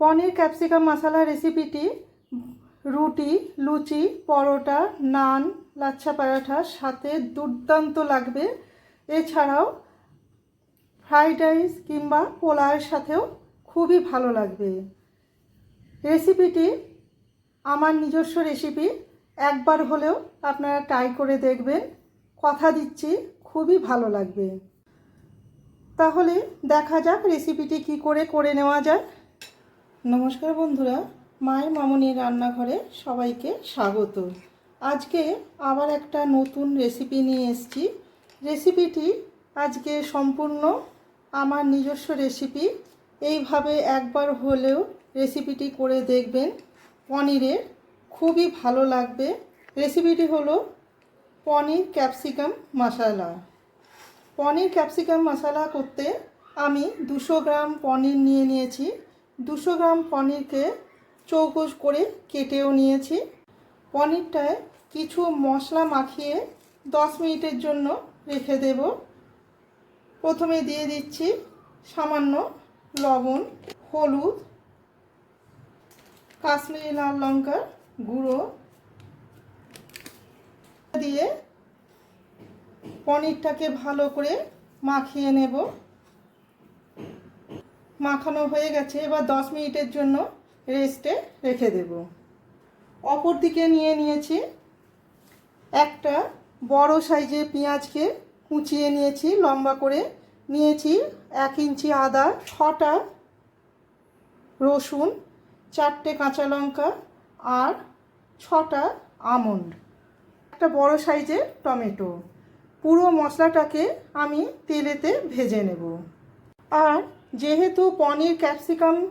পনির capsicum মশলা রেসিপিটি রুটি, লুচি, পরোটা, নান, লাচ্ছা পরাঠার সাথে দুর্দান্ত লাগবে। এছাড়াও ফ্রাইড রাইস কিংবা পোলাওয়ের সাথেও খুবই ভালো লাগবে। রেসিপিটি আমার নিজস্ব রেসিপি, একবার হলেও আপনারা ট্রাই করে দেখবেন। কথা দিচ্ছি, খুবই ভালো লাগবে। তাহলে দেখা যাক রেসিপিটি কি করে করে নেওয়া যায়। নমস্কার বন্ধুরা মায়ের মামনির রান্নাঘরে সবাইকে স্বাগত। আজকে আবার একটা নতুন রেসিপি নিয়ে এসেছি। রেসিপিটি আজকে সম্পূর্ণ আমার নিজস্ব রেসিপি এইভাবে একবার হলেও রেসিপিটি করে দেখবেন। পনিরের খুবই ভালো লাগবে। রেসিপিটি হলো পনির ক্যাপসিকাম মশালা। পনির ক্যাপসিকাম মশালা করতে আমি দুশো গ্রাম পনির নিয়ে নিয়েছি। দুশো গ্রাম পনিরকে চৌকোষ করে কেটেও নিয়েছি। পনিরটায় কিছু মশলা মাখিয়ে দশ মিনিটের জন্য রেখে দেব। প্রথমে দিয়ে দিচ্ছি সামান্য লবণ, হলুদ, কাশ্মীরি লাল লঙ্কার গুঁড়ো দিয়ে পনিরটাকে ভালো করে মাখিয়ে নেব। মাখানো হয়ে গেছে, এবার দশ মিনিটের জন্য রেস্টে রেখে দেব। অপর দিকে নিয়ে নিয়েছি একটা বড় সাইজের পেঁয়াজকে কুচিয়ে নিয়েছি, লম্বা করে। নিয়েছি এক ইঞ্চি আদা, ছটা রসুন, চারটে কাঁচা লঙ্কা আর ছটা আমন্ড। একটা বড় সাইজের টমেটো। পুরো মশলাটাকে আমি তেলেতে ভেজে নেব। আর যেহেতু পনির ক্যাপসিকাম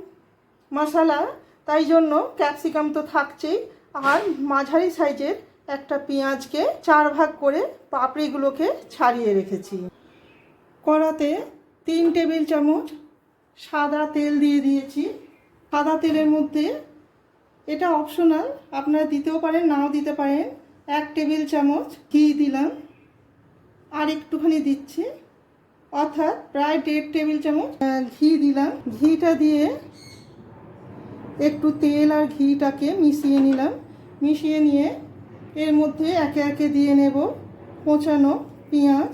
মশলা, তাই জন্য ক্যাপসিকাম তো থাকছেই। আর মাঝারি সাইজের একটা পেঁয়াজকে চার ভাগ করে পাপড়িগুলোকে ছাড়িয়ে রেখেছি। কড়াতে তিন টেবিল চামচ সাদা তেল দিয়ে দিয়েছি। সাদা তেলের মধ্যে এটা অপশনাল, আপনারা দিতেও পারেন, নাও দিতে পারেন। এক টেবিল চামচ ঘি দিলাম। আর একটুখানি দিচ্ছি। অর্থাৎ প্রায় দেড় টেবিল চামচ ঘি দিলাম। ঘিটা দিয়ে একটু তেল আর ঘিটাকে মিশিয়ে নিলাম। মিশিয়ে নিয়ে এর মধ্যে একে একে দিয়ে নেব কোচানো পেঁয়াজ।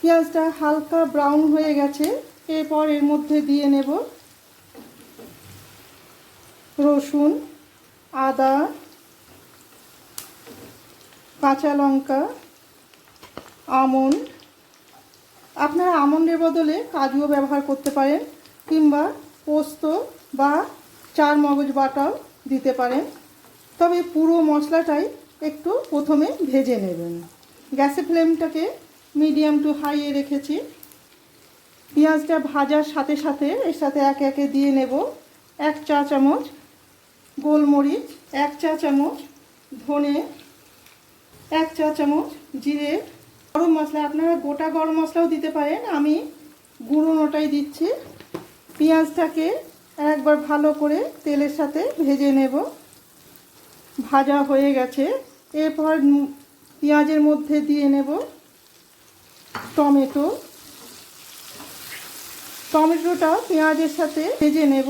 পেঁয়াজটা হালকা ব্রাউন হয়ে গেছে। এরপর এর মধ্যে দিয়ে নেব রসুন। আদা, কাঁচা লঙ্কা, আমন্ড। আপনারা আমন্ডের বদলে কাজুও ব্যবহার করতে পারেন কিংবা পোস্ত বা চার মগজ বাটাও দিতে পারেন। তবে পুরো মশলাটাই একটু প্রথমে ভেজে নেবেন। গ্যাসের ফ্লেমটাকে মিডিয়াম টু হাইয়ে রেখেছি। পেঁয়াজটা ভাজার সাথে সাথে এর সাথে একে একে দিয়ে নেব। এক চা চামচ গোলমরিচ, এক চা চামচ, ধনে, এক চা চামচ, জিরে, গরম মশলা। আপনারা গোটা গরম মশলাও দিতে পারেন। আমি গুঁড়োনোটাই দিচ্ছি। পেঁয়াজটাকে একবার ভালো করে তেলের সাথে ভেজে নেব। ভাজা হয়ে গেছে। এরপর পেঁয়াজের মধ্যে দিয়ে নেব টমেটো। টমেটোটা পেঁয়াজের সাথে ভেজে নেব।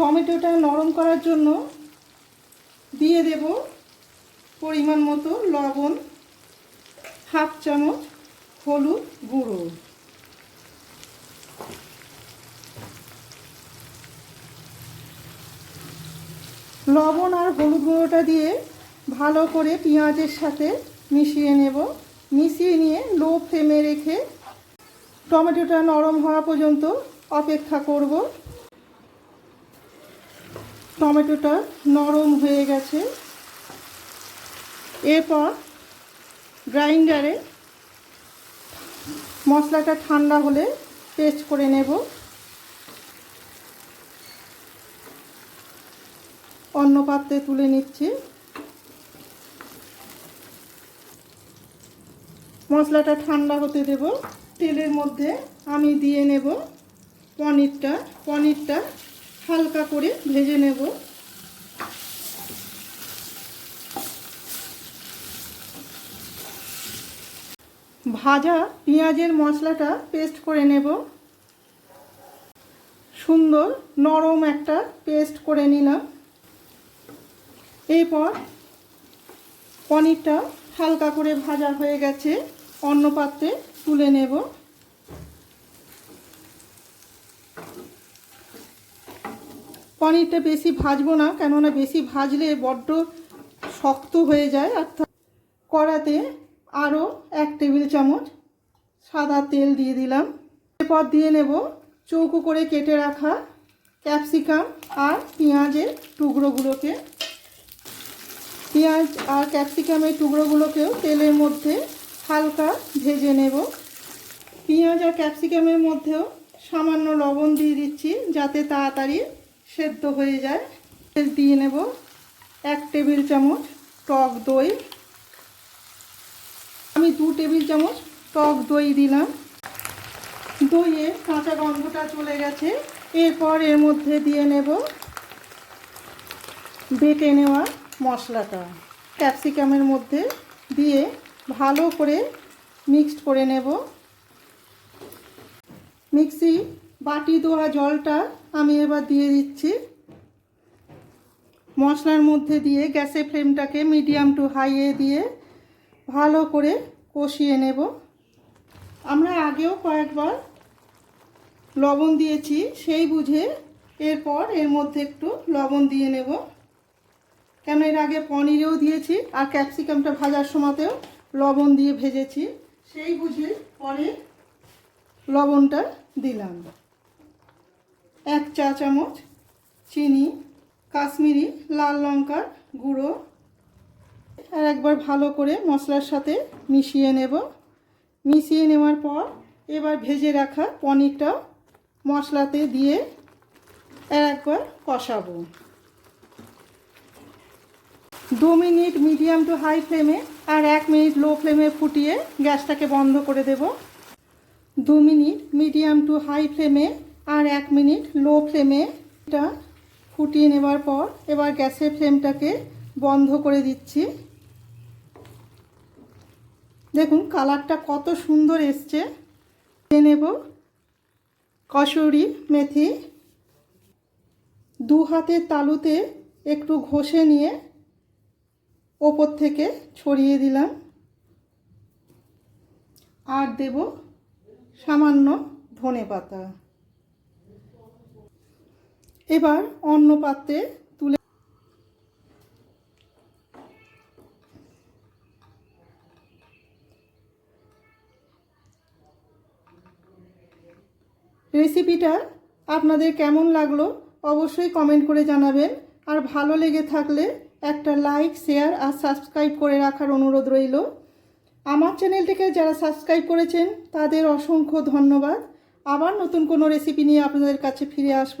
টমেটোটা নরম করার জন্য দিয়ে দেব পরিমাণ মতো লবণ, হাফ চামচ হলুদ গুঁড়ো। লবণ আর হলুদ গুঁড়োটা দিয়ে ভালো করে পেঁয়াজের সাথে মিশিয়ে নেব। মিশিয়ে নিয়ে লো ফ্লেমে রেখে টমেটোটা নরম হওয়া পর্যন্ত অপেক্ষা করব। টমেটোটা নরম হয়ে গেছে। এরপর গ্রাইন্ডারে মশলাটা ঠান্ডা হলে পেস্ট করে নেব। অন্য পাত্রে তুলে নিচ্ছি। মশলাটা ঠান্ডা হতে দেব। তেলের মধ্যে আমি দিয়ে নেব পনিরটা। পনিরটা হালকা করে ভেজে নেব। ভাজা পেঁয়াজের মশলাটা পেস্ট করে নেব। সুন্দর নরম একটা পেস্ট করে নিলাম। এরপর পনিরটা হালকা করে ভাজা হয়ে গেছে, অন্য পাত্রে তুলে নেব। পনিরটা বেশি ভাজবো না, কেননা বেশি ভাজলে বড্ড শক্ত হয়ে যায়। অর্থাৎ কড়াতে আরও এক টেবিল চামচ সাদা তেল দিয়ে দিলাম। এরপর দিয়ে নেব চৌকো করে কেটে রাখা ক্যাপসিকাম আর পেঁয়াজের টুকরোগুলোকে। পেঁয়াজ আর ক্যাপসিকামের টুকরোগুলোকেও তেলের মধ্যে হালকা ভেজে নেব। পেঁয়াজ আর ক্যাপসিকামের মধ্যেও সামান্য লবণ দিয়ে দিচ্ছি, যাতে তাড়াতাড়ি সেদ্ধ হয়ে যায়। দিয়ে নেব এক টেবিল চামচ টক দই। আমি দু টেবিল চামচ টক দই দিলাম। দইয়ে কাঁচা গন্ধটা চলে গেছে। এরপর এর মধ্যে দিয়ে নেব বেটে নেওয়া মশলাটা। ক্যাপসিকামের মধ্যে দিয়ে ভালো করে মিক্সড করে নেব। মিক্সি বাটি দেওয়া জলটা আমি এবার দিয়ে দিচ্ছি। মশলার মধ্যে দিয়ে গ্যাসের ফ্লেমটাকে মিডিয়াম টু হাইয়ে দিয়ে ভালো করে কষিয়ে নেব। আমরা আগেও কয়েকবার লবণ দিয়েছি, সেই বুঝে এরপর এর মধ্যে একটু লবণ দিয়ে নেব। কেন এর আগে পনিরেও দিয়েছি আর ক্যাপসিকামটা ভাজার সময়তেও লবণ দিয়ে ভেজেছি, সেই বুঝে পরে লবণটা দিলাম। এক চা চামচ চিনি, কাশ্মীরি, লাল লঙ্কার গুঁড়ো আর একবার ভালো করে মশলার সাথে মিশিয়ে নেব। মিশিয়ে নেওয়ার পর এবার ভেজে রাখা পনিরটা মশলাতে দিয়ে আর একবার কষাবো। দু মিনিট মিডিয়াম টু হাই ফ্লেমে আর এক মিনিট লো ফ্লেমে ফুটিয়ে গ্যাসটাকে বন্ধ করে দেব। দু মিনিট মিডিয়াম টু হাই ফ্লেমে আর এক মিনিট লো ফ্লেমে এটা ফুটিয়ে নেবার পর এবার গ্যাসের ফ্লেমটাকে বন্ধ করে দিচ্ছি। দেখুন, কালারটা কত সুন্দর এসছে। নেব কসুরি মেথি। দু হাতের তালুতে একটু ঘষে নিয়ে ওপর থেকে ছড়িয়ে দিলাম। আর দেব সামান্য ধনে পাতা। এবার অন্য পাত্রে তুলে রেসিপিটা আপনাদের কেমন লাগল অবশ্যই কমেন্ট করে জানাবেন। আর ভালো লেগে থাকলে একটা লাইক, শেয়ার আর সাবস্ক্রাইব করে রাখার অনুরোধ রইল। আমার চ্যানেলটিকে যারা সাবস্ক্রাইব করেছেন, তাদের অসংখ্য ধন্যবাদ। আবার নতুন কোনো রেসিপি নিয়ে আপনাদের কাছে ফিরে আসব।